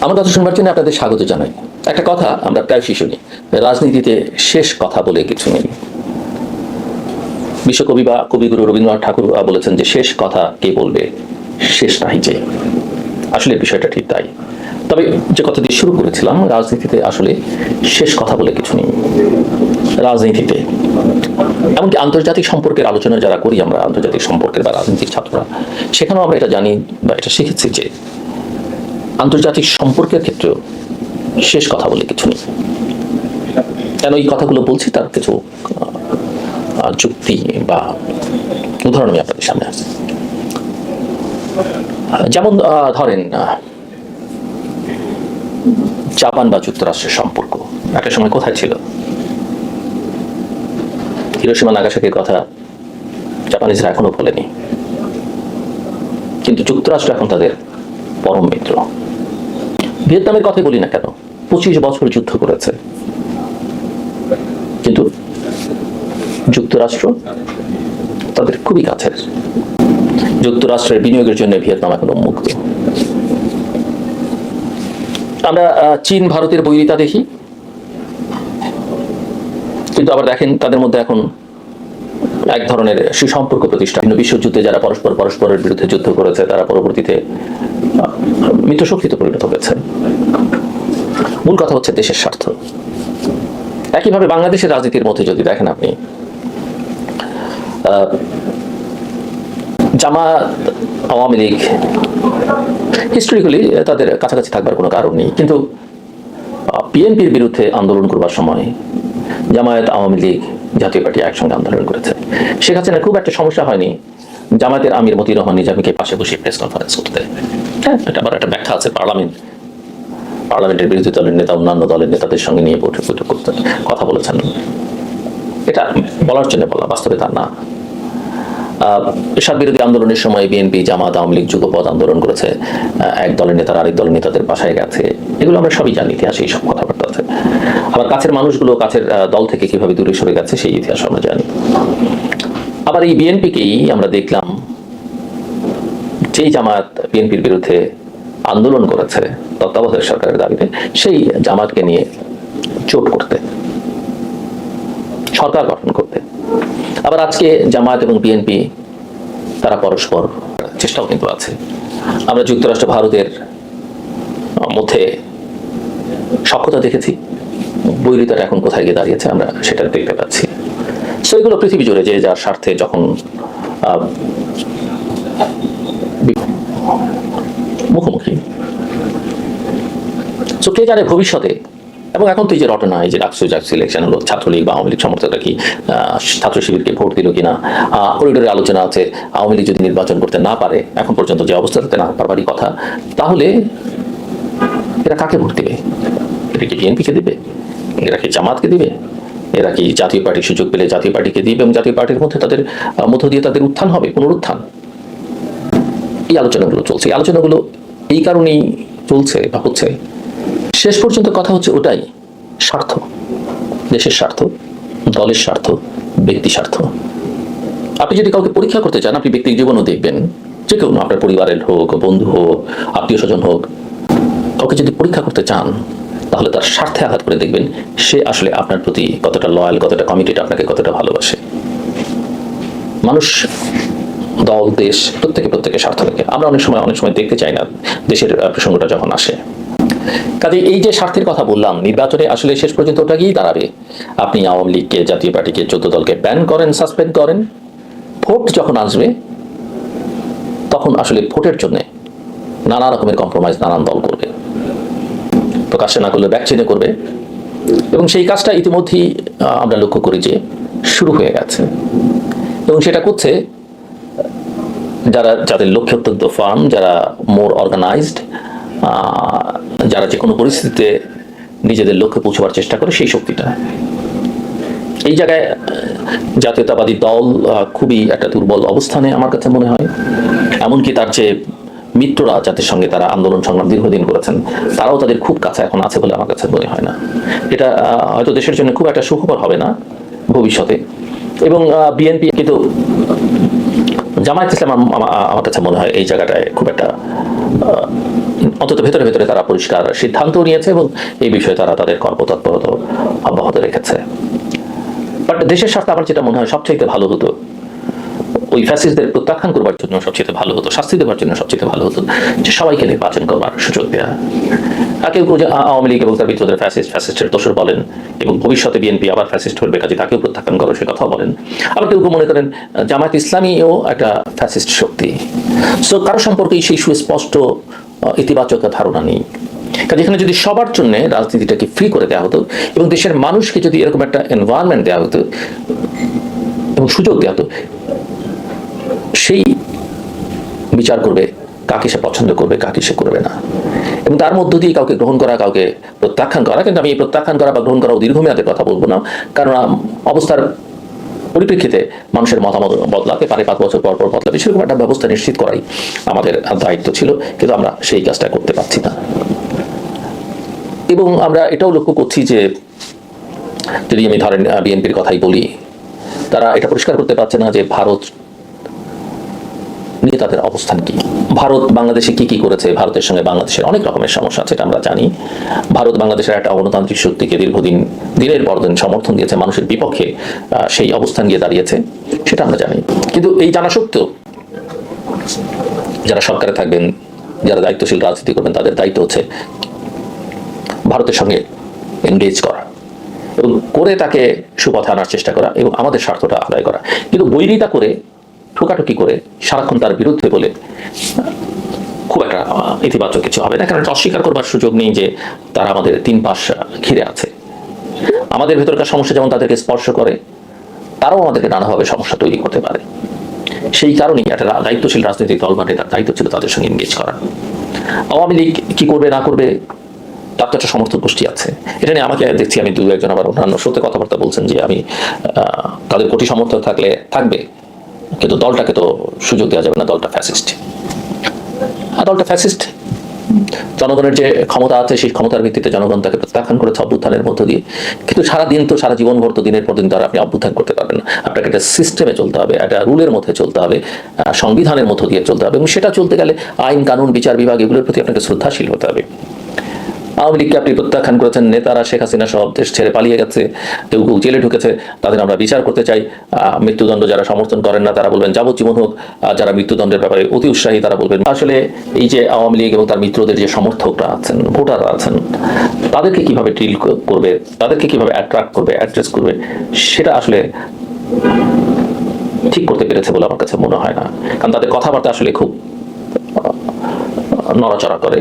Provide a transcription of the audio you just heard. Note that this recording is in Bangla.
আমার কথা শুনবার জন্য আপনাদের স্বাগত জানাই। একটা কথা আমরা প্রায়শই শুনি রাজনীতিতে শেষ কথা বলে কিছু নেই। বিশ্বকবি বা কবিগুরু রবীন্দ্রনাথ ঠাকুর বলেছেন যে শেষ কথা কে বলবে, শেষ নাই যে। আসলে বিষয়টা ঠিক তাই। তবে যে কথা দিয়ে শুরু করেছিলাম, রাজনীতিতে আসলে শেষ কথা বলে কিছু নেই। রাজনীতিতে। এমনকি আন্তর্জাতিক সম্পর্কের আলোচনা যারা করি আমরা, আন্তর্জাতিক সম্পর্কের বা রাজনীতির ছাত্ররা, সেখানেও আমরা এটা জানি বা এটা শিখেছি যে আন্তর্জাতিক সম্পর্কের ক্ষেত্রেও শেষ কথা বলে কিছু নেই। কেন এই কথাগুলো বলছি তার কিছু যুক্তি বা উদাহরণ আমি আপনাদের সামনে আছে যেমন ধরেন জাপান বা যুক্তরাষ্ট্রের সম্পর্ক। একটা সময় কোথায় ছিল? হিরোসীমা নাগাসাকির কথা জাপানিজরা এখনও বলেনি। কিন্তু যুক্তরাষ্ট্র এখন তাদের পরম মিত্র। ভিয়েতনামের কথাই বলি না কেন? পঁচিশ বছর যুদ্ধ করেছে। কিন্তু যুক্তরাষ্ট্র তাদের খুবই কাছের। যুক্তরাষ্ট্রের বিনিয়োগের জন্য ভিয়েতনাম এখন উন্মুক্ত আমরা চীন, ভারতের বৈরিতা দেখি। কিন্তু আবার দেখেন, তাদের মধ্যে এখন এক ধরনের সুসম্পর্ক প্রতিষ্ঠা। বিভিন্ন বিশ্বযুদ্ধে যারা পরস্পর পরস্পরের বিরুদ্ধে যুদ্ধ করেছে, তারা পরবর্তীতে মিত্রশক্তিতে পরিণত হয়েছে। মূল কথা হচ্ছে দেশের স্বার্থ। একইভাবে বাংলাদেশের রাজনীতির মধ্যে যদি দেখেন আপনি জামাত, আওয়ামী লীগ হিস্টোরিক্যালি তাদের কাছাকাছি থাকবার কোনো কারণ নেই। কিন্তু বিএনপির বিরুদ্ধে আন্দোলন করবার সময় জামায়াত, আওয়ামী লীগ জাতীয় পার্টি একসঙ্গে আন্দোলন করেছে। হাসিনার খুব একটা সমস্যা হয়নি। জামায়াতের আমির মতির রহমান নিজামীকে পাশে বসে প্রেস কনফারেন্স করতে। হ্যাঁ এটা আবার একটা ব্যাখ্যা আছে পার্লামেন্ট পার্লামেন্টের বিরোধী দলের নেতা অন্যান্য দলের নেতাদের সঙ্গে নিয়ে বৈঠক বৈঠক করতে কথা বলেছেন। এটা বলার জন্য বলা বাস্তবে তা না। আহ, বিরোধী আন্দোলনের সময় বিএনপি জামাত আওয়ামী লীগ যুগপথ আন্দোলন করেছে। এক দলের নেতারা আরেক দলের নেতাদের বাসায় গেছে। এগুলো আমরা সবই জানি ইতিহাসে এইসব কথাবার্তা আছে। আবার কাছের মানুষগুলো কাছের দল থেকে কীভাবে দূরে সরে গেছে সেই ইতিহাস আমরা জানি। আবার এই বিএনপিকেই আমরা দেখলাম যেই জামাত বিএনপির বিরুদ্ধে আন্দোলন করেছে তত্ত্বাবধায়ক সরকারের দাবিতে সেই জামাতকে নিয়ে চোট করতে, সরকার গঠন করতে। আবার আজকে জামায়াত এবং বিএনপি, তারা পরস্পর চেষ্টাও কিন্তু আছে। আমরা যুক্তরাষ্ট্র, ভারতের মধ্যে সক্ষতা দেখেছি, বৈরিতাটা এখন কোথায় গিয়ে দাঁড়িয়েছে আমরা সেটা দেখতে পাচ্ছি। সো এগুলো পৃথিবী জুড়ে যে যার স্বার্থে যখন সো কে জানে ভবিষ্যতে, এবং এখন তো এই যে রটনা, এই যে ডাকসু ডাকসু ইলেকশন হলো, ছাত্রলীগ বা আওয়ামী লীগ সমর্থকরা কি ছাত্র শিবিরকে ভোট দিল কিনা করিডোরে আলোচনা আছে, আওয়ামী লীগ যদি নির্বাচন করতে না পারে, এখন পর্যন্ত যে অবস্থাতে না পারবারই কথা, তাহলে এরা কাকে ভোট দিবে? এরা কি বিএনপিকে দিবে? এরা কি জামাতকে দিবে? এরা কি জাতীয় পার্টির সুযোগ পেলে জাতীয় পার্টিকে দিবে এবং জাতীয় পার্টির মধ্যে তাদের মধ্য দিয়ে তাদের উত্থান হবে, পুনরুত্থান? এই আলোচনাগুলো চলছে। এই আলোচনাগুলো এই কারণেই চলছে বা হচ্ছে শেষ পর্যন্ত কথা হচ্ছে ওটাই স্বার্থ। দেশের স্বার্থ দলের স্বার্থ ব্যক্তি স্বার্থ। আপনি যদি কাউকে পরীক্ষা করতে চান আপনি ব্যক্তির জীবনও দেখবেন। যে কেউ না, আপনার পরিবারের হোক বন্ধু হোক আত্মীয় স্বজন হোক কাউকে যদি পরীক্ষা করতে চান তাহলে তার স্বার্থে আঘাত করে দেখবেন সে আসলে আপনার প্রতি কতটা লয়াল কতটা কমিটেড আপনাকে কতটা ভালোবাসে। মানুষ দল দেশ প্রত্যেকে প্রত্যেকের স্বার্থ রেখে। আমরা অনেক সময় অনেক সময় দেখতে চাই না দেশের প্রসঙ্গটা যখন আসে। কাজে এই যে স্বার্থের কথা বললাম, নির্বাচনে আসলে শেষ পর্যন্ত ওটা গিয়েই দাঁড়াবে। আপনি আওয়ামী লীগকে, জাতীয় পার্টিকে, চোদ্দ দলকে ব্যান করেন সাসপেন্ড করেন। ভোট যখন আসবে, তখন আসলে ভোটের জন্য নানা রকমের কম্প্রোমাইজ নানান দল করবে। প্রকাশ্যে না করলে ব্যাকচেনে করবে। এবং সেই কাজটা ইতিমধ্যেই আমরা লক্ষ্য করি যে শুরু হয়ে গেছে। এবং সেটা করছে, যারা, যাদের লক্ষ্য অত্যন্ত ফার্ম যারা মোর অর্গানাইজড যারা যে কোনো পরিস্থিতিতে নিজেদের লক্ষ্যে পৌঁছবার চেষ্টা করে সেই শক্তিটা। এই জায়গায় জাতীয়তাবাদী দল খুবই একটা দুর্বল অবস্থানে আমার কাছে মনে হয়। এমনকি তার যে মিত্ররা, যাদের সঙ্গে তারা আন্দোলন সংগ্রাম দীর্ঘদিন করেছেন, তারাও তাদের খুব কাছে এখন আছে বলে আমার কাছে মনে হয় না। এটা হয়তো দেশের জন্য খুব একটা সুখবর হবে না, ভবিষ্যতে। এবং বিএনপি কিন্তু জামায়াত ইসলাম আম- আমার কাছে মনে হয় এই জায়গাটায় খুব একটা অন্তত ভেতরে ভেতরে তারা পরিষ্কার সিদ্ধান্ত নিয়েছে এবং এই বিষয়ে তারা তাদের কর্মতৎপরতা অব্যাহত রেখেছে। বাট দেশের স্বার্থে আমার যেটা মনে হয় সবচেয়ে ভালো হতো ওই ফ্যাসিস্টদের প্রত্যাখ্যান করবার জন্য সবচেয়ে ভালো হতো, শাস্তি দেওয়ার জন্য সবচেয়ে ভালো হতো, যে সবাইকে নির্বাচন করবার সুযোগ দেওয়া আর কেউ যে আওয়ামী লীগ এবং তার মিত্রদের ফ্যাসিস্ট ফ্যাসিস্টের দোষর বলেন এবং ভবিষ্যতে বিএনপি আবার ফ্যাসিস্ট করবে কাজে তাকেও প্রত্যাখ্যান করো সে কথাও বলেন। আবার কেউ মনে করেন, জামায়াত ইসলামীও একটা ফ্যাসিস্ট শক্তি। সো কারও সম্পর্কে সেই সুস্পষ্ট ইতিবাচক ধারণা নেই। কাজে এখানে যদি সবার জন্য রাজনীতিটাকে ফ্রি করে দেওয়া হতো এবং দেশের মানুষকে যদি এরকম একটা এনভায়রনমেন্ট দেওয়া হতো, এবং সুযোগ দেওয়া হতো সেই বিচার করবে, কাকে সে পছন্দ করবে, কাকে সে করবে না। এবং তার মধ্য দিয়ে কাউকে গ্রহণ করা, কাউকে প্রত্যাখ্যান করা, কিন্তু আমি এই প্রত্যাখ্যান করা বা গ্রহণ করা দীর্ঘমেয়াদের কথা বলব না, কারণ অবস্থার পরিপ্রেক্ষিতে মানুষের মতামত বদলাতে পারে পাঁচ বছর পর পর বদলাতে, সেরকম একটা ব্যবস্থা নিশ্চিত করাই আমাদের দায়িত্ব ছিল, কিন্তু আমরা সেই কাজটা করতে পারছি না। এবং আমরা এটাও লক্ষ্য করছি যে, যদি আমি ধরেন বিএনপির কথাই বলি, তারা এটা পরিষ্কার করতে পারছে না যে ভারত নিয়ে তাদের অবস্থান কি? ভারত বাংলাদেশে কি কি করেছে? ভারতের সঙ্গে বাংলাদেশের অনেক রকমের সমস্যা আছে, এটা আমরা জানি। ভারত বাংলাদেশের একটা গণতান্ত্রিক শক্তিকে দীর্ঘদিন, দিনের পর দিন সমর্থন দিয়েছে, মানুষের বিপক্ষে সেই অবস্থান গিয়ে দাঁড়িয়েছে, সেটা আমরা জানি। কিন্তু এই জানা সত্ত্বেও যারা সরকারে থাকবেন, যারা দায়িত্বশীল রাজনীতি করবেন, তাদের দায়িত্ব হচ্ছে ভারতের সঙ্গে এনগেজ করা এবং করে তাকে সুপথে আনার চেষ্টা করা এবং আমাদের স্বার্থটা আদায় করা। কিন্তু বৈরিতা করে ঠোকাঠুকি করে সারাক্ষণ তার বিরুদ্ধে বলে, খুব একটা ইতিবাচক কিছু হবে না। কারণ অস্বীকার করবার সুযোগ নেই যে তারা আমাদের তিন পাশ ঘিরে আছে। আমাদের ভেতরকার সমস্যা যেমন তাদেরকে স্পর্শ করে, তারাও আমাদেরকে নানাভাবে সমস্যা তৈরি করতে পারে। সেই কারণেই একটা দায়িত্বশীল রাজনৈতিক দল বা নেতার দায়িত্ব ছিল তাদের সঙ্গে এনগেজ করা। আওয়ামী লীগ কি করবে, না করবে, তার তো একটা সমর্থক গোষ্ঠী আছে। এটা নিয়ে আমাকে দেখছি, আমি দু একজন আবার অন্যান্য সত্যি কথাবার্তা বলছেন যে আমি তাদের কোটি সমর্থক থাকলে থাকবে। কিন্তু দলটাকে তো সুযোগ দেওয়া যাবে না, দলটা ফ্যাসিস্ট আর দলটা ফ্যাসিস্ট জনগণের যে ক্ষমতা আছে, সেই ক্ষমতার ভিত্তিতে জনগণ তাকে প্রত্যাখ্যান করেছে অভ্যুত্থানের মধ্য দিয়ে। কিন্তু সারা দিন তো, সারা জীবন ভর তো দিনের পর দিন তো আর আপনি অভ্যুত্থান করতে পারবেন না। আপনাকে একটা সিস্টেমে চলতে হবে, একটা রুলের মধ্যে চলতে হবে সংবিধানের মধ্য দিয়ে চলতে হবে। এবং সেটা চলতে গেলে আইন, কানুন, বিচার বিভাগ, এগুলোর প্রতি আপনাকে শ্রদ্ধাশীল হতে হবে। আওয়ামী লীগকে আপনি প্রত্যাখ্যান করেছেন, নেতারা শেখ হাসিনা সব দেশ ছেড়ে পালিয়ে গেছে, কেউ কেউ জেলে ঢুকেছে, তাদের আমরা বিচার করতে চাই। মৃত্যুদণ্ড যারা সমর্থন করেন না, তারা বলবেন যাবজ্জীবন হোক যারা মৃত্যুদণ্ডের ব্যাপারে অতি উৎসাহী, তারা বলবেন আসলে এই যে আওয়ামী লীগ এবং তার মিত্রদের যে সমর্থকরা আছেন, ভোটাররা আছেন, তাদেরকে কীভাবে ডিল করবে, তাদেরকে কীভাবে অ্যাট্রাক্ট করবে অ্যাড্রেস করবে, সেটা আসলে ঠিক করতে পেরেছে বলে আমার কাছে মনে হয় না। কারণ তাদের কথাবার্তা আসলে খুব নড়াচড়া করে।